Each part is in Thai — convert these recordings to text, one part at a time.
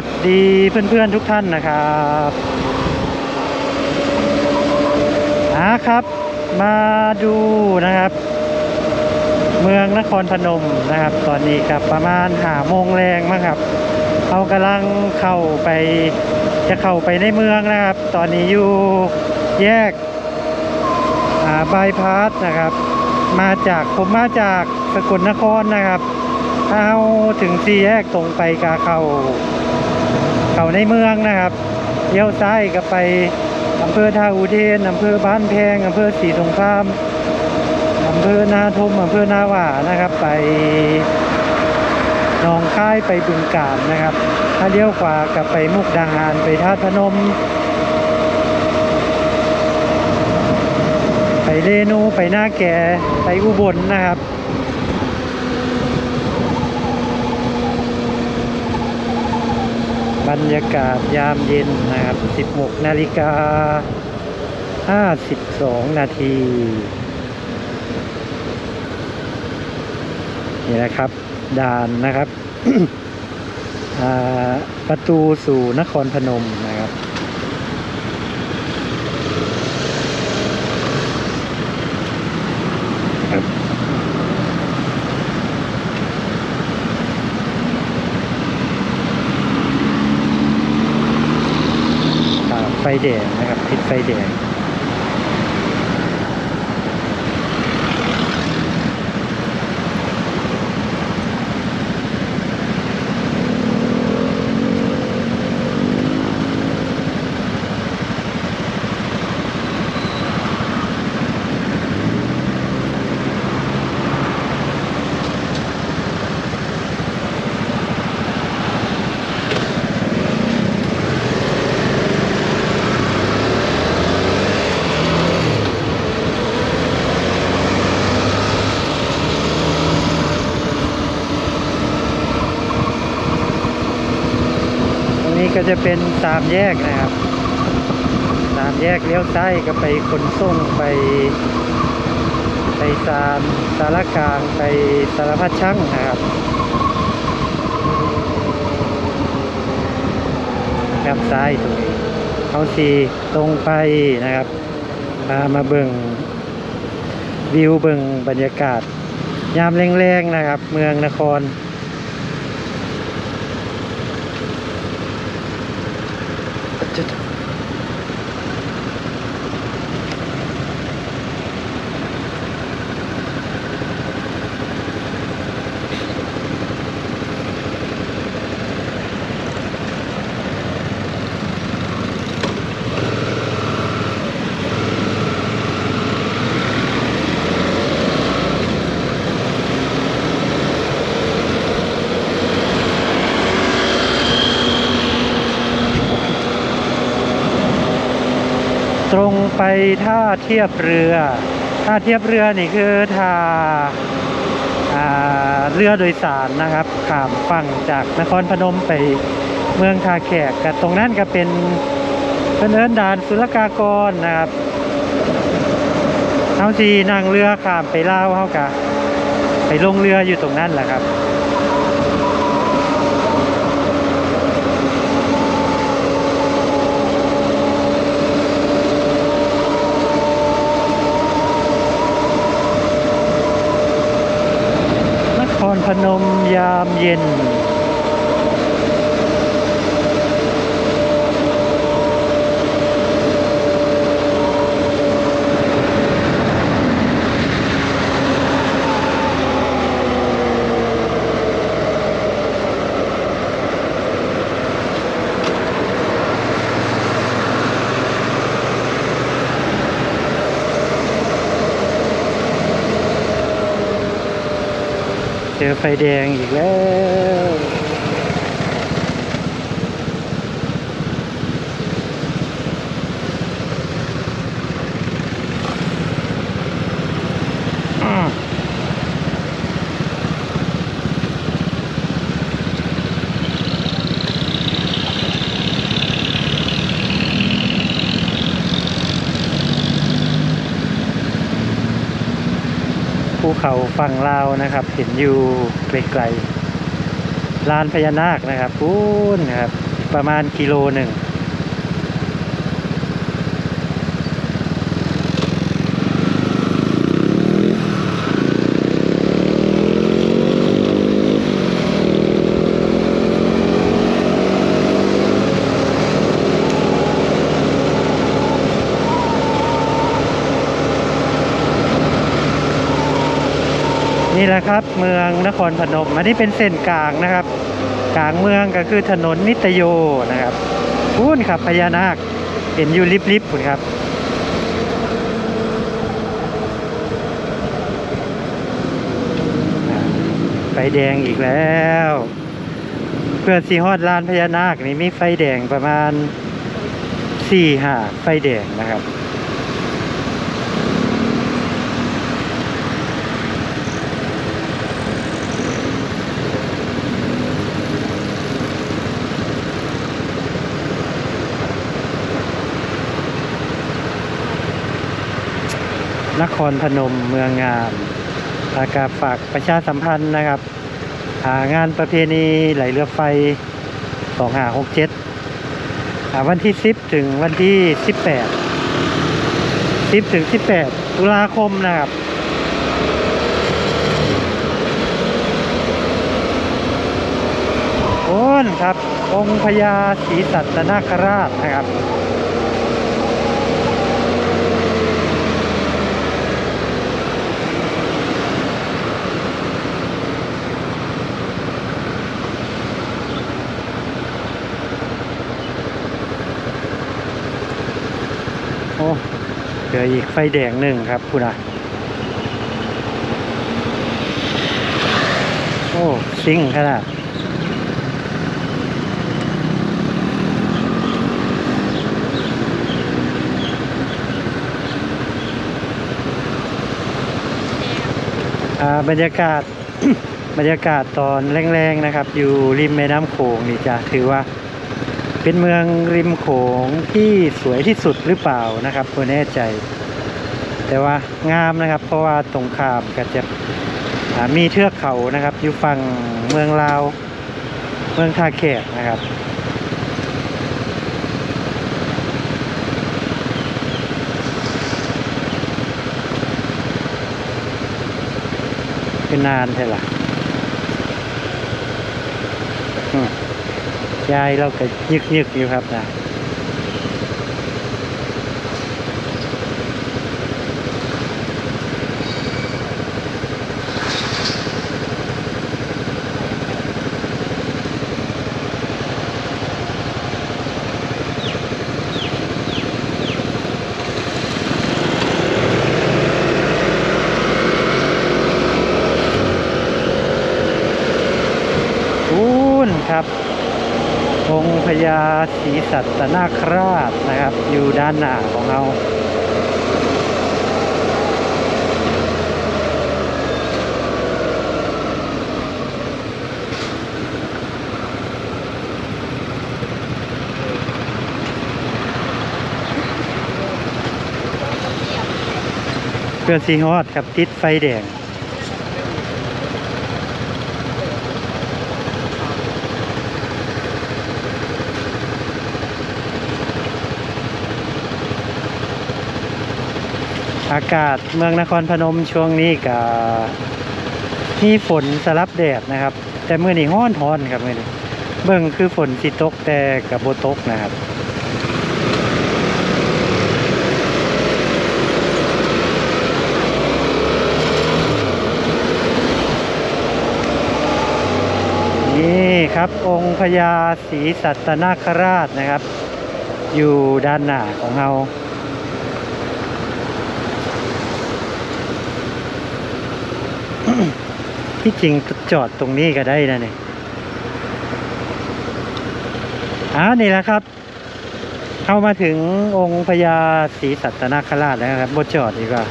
วัสดีเพื่อนๆทุกท่านนะครับอ่าครับ มาดูนะครับ เมืองนครพนมนะครับ ตอนนี้ครับประมาณหาโมงแรงมั้งครับเขากำลังเข้าไปจะเข้าไปในเมืองนะครับ ตอนนี้อยู่แยกาบายพาสนะครับ มาจากผมมาจากสกลนครนะครับถ้าเอาถึงสี่แยกตรงไปกาเข้า เข้าในเมืองนะครับเลี้ยวซ้ายก็ไปอำเภอท่าอุเทนอำเภอบ้านแพงอำเภอศรีสงครามอำเภอนาทมอำเภอนาหว่านะครับ ไปหนองค่ายไปบึงกาฬนะครับ ถ้าเลี้ยวขวากับไปมุกดาหารไปท่าพนม ไปเรนูไปหน้าแก่ไปอุบลนะครับ บรรยากาศยามเย็นนะครับ 16 นาฬิกา 52 นาที นี่นะครับ ด่านนะครับอ่าประตูสู่นครพนมนะครับ แดงนะครับ ติดไฟแดง ก็จะเป็นสามแยกนะครับสามแยกเลี้ยวซ้ายก็ไปขนส่งไป ไปสารสารกลางไปสารพัดช่างนะครับครับซ้ายตรงนี้เขาสีตรงไปนะครับพามาเบิ่งวิวเบิ่งบรรยากาศ ยามแรงๆนะครับ เมืองนคร ตรงไปท่าเทียบเรือ ท่าเทียบเรือนี่คือท่าเรือโดยสารนะครับข้ามฝั่งจากนครพนมไปเมืองท่าแขกกับตรงนั้นก็เป็นเป็นเอินด่านศุลกากรนะครับเอาสีนั่งเรือข้ามไปลาวเฮากะไปลงเรืออยู่ตรงนั้นแหละครับ นครพนมยามเย็น ไฟแดงอีกแล้ว เขาฝั่งลาวนะครับ เห็นอยู่ไกลๆลานพญานาคนะครับพูนนะครับ ประมาณกิโลหนึ่ง นี่แหละครับ เมืองนครพนมอันนี้เป็นเส้นกลางนะครับ กลางเมืองก็คือถนนนิตโยนะครับพูนครับพญานาคเห็นอยู่ริบๆคุณครับไฟแดงอีกแล้ว เพื่อสีฮอดลานพญานาคนี่มีไฟแดงประมาณสี่ห้าไฟแดงนะครับ นครพนมเมืองงามอากาศฝากประชาสัมพันธ์นะครับหางานประเพณีไหลเรือไฟ2567วันที่10ถึงวันที่18 10ถึง18ตุลาคมนะครับโอ้นครับ องค์พญาศรีสัตนคราชนะครับ เหลืออีกไฟแดงหนึ่งครับคุณอะโอ้ซิ่งขนาดอ่าบรรยากาศบรรยากาศตอนแรงๆนะครับ อยู่ริมแม่น้ำโขงนี่จะถือว่า เป็นเมืองริมโขงที่สวยที่สุดหรือเปล่านะครับไม่แน่ใจ แต่ว่างามนะครับ เพราะว่าตรงข้ามก็จะมีเทือกเขานะครับ อยู่ฝั่งเมืองลาว เมืองท่าแขกนะครับเป็นนานใช่หรออืม ยายเราก็ยึกยึกๆอยู่ครับนะอูนครับ องค์ พญาศรีสัตนาคราชนะครับ อยู่ด้านหน้าของเราเพื่อนซีฮอดครับติดไฟแดง อากาศเมืองนครพนมช่วงนี้ก็มีฝนสลับแดดนะครับ แต่เมื่อนี้ห้อนทอนครับเมื่อนี้เบิ่งคือฝนสิตกแต่กับโบตกนะครับนี่ครับองค์พญาศรีสัตนาคราชนะครับ อยู่ด้านหน้าของเรา ที่จริงจอดตรงนี้ก็ได้นะนี่อ่านี่แหละครับ เข้ามาถึงองค์พญาศรีสัตนาคราชแล้วครับบดจอดดีกว่า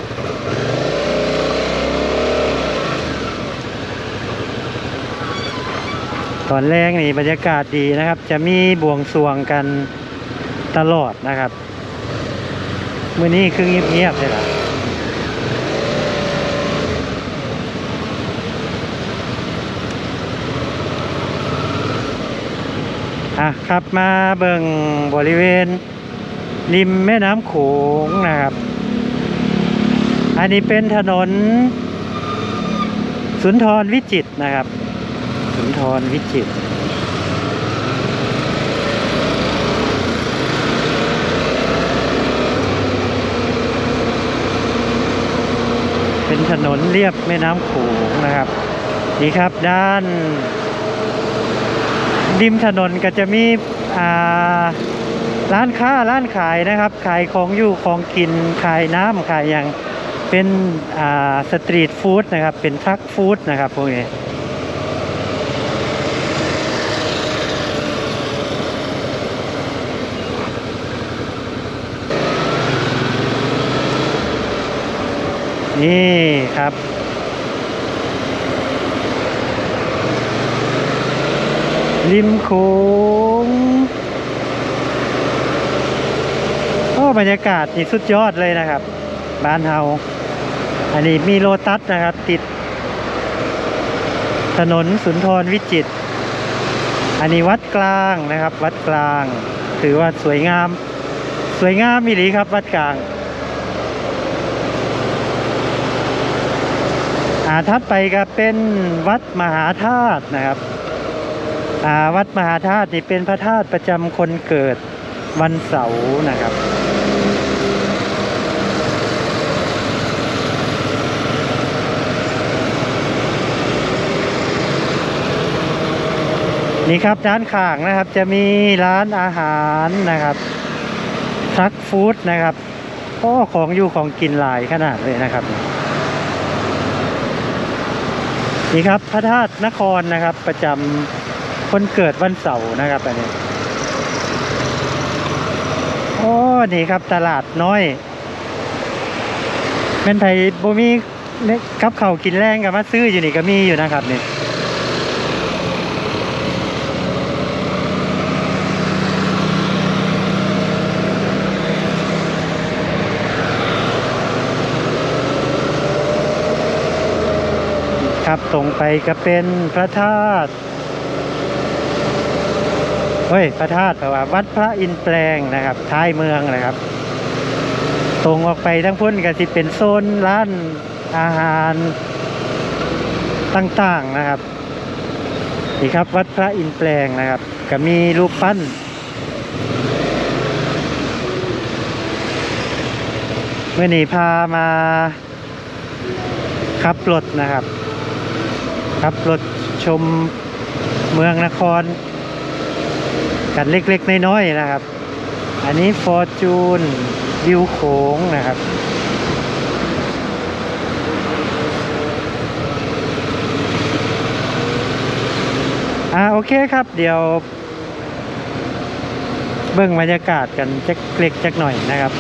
ตอนแรกนี่บรรยากาศดีนะครับ จะมีบวงสรวงกันตลอดนะครับ มื่อนี้คือเงียบๆเลยล่ะ อะครับมาเบิ่งบริเวณ ริมแม่น้ำโขงนะครับ อันนี้เป็นถนน สุนทรวิจิตนะครับ สุนทรวิจิตเป็นถนนเรียบแม่น้ำโขงนะครับ นี่ครับด้าน ริมถนนก็จะมีร้านค้าร้านขายนะครับ ขายของอยู่ของกินขายน้ำขายอย่างเป็นสตรีทฟู้ดนะครับ เป็นทรัคฟู้ดนะครับพวกนี้นี่ครับ ริมโขงโอ้บรรยากาศนี่สุดยอดเลยนะครับ บ้านเฮาอันนี้มีโลตัสนะครับ ติด ถนนสุนทรวิจิตรอันนี้วัดกลางนะครับ วัดกลาง ถือว่าสวยงาม สวยงามมีหลีครับ วัดกลางอ่าทัดไปก็เป็นวัดมหาธาตุนะครับ วัดมหาธาตุนี่เป็นพระธาตุประจำคนเกิดวันเสาร์นะครับ นี่ครับร้านข้างนะครับจะมีร้านอาหารนะครับทักฟู้ดนะครับโอ้ของอยู่ของกินหลายขนาดเลยนะครับ นี่ครับพระธาตุนครนะครับประจำ คนเกิดวันเสาร์นะครับอันนี้โอ้นี่ครับตลาดน้อยเป็นไทยบมีเนี่ยกับเขากินแรงกับมาซื้ออยู่นี่ก็มีอยู่นะครับนี่ครับตรงไปก็เป็นพระธาตุ เฮ้ยพระธาตุแปลว่าวัดพระอินแปลงนะครับท้ายเมืองนะครับ ตรงออกไปทั้งพุ่นก็สิเป็นโซนร้านอาหารต่างๆนะครับนี่ครับ วัดพระอินแปลงนะครับ ก็มีรูปปั้น เมื่อนี้พามาขับรถนะครับขับรถชมเมืองนคร กันเล็กๆน้อยๆนะครับ อันนี้ฟอร์จูนวิวโขงนะครับอ่าโอเคครับ เดี๋ยว เบิ่งบรรยากาศกันจักเล็กจักหน่อยนะครับ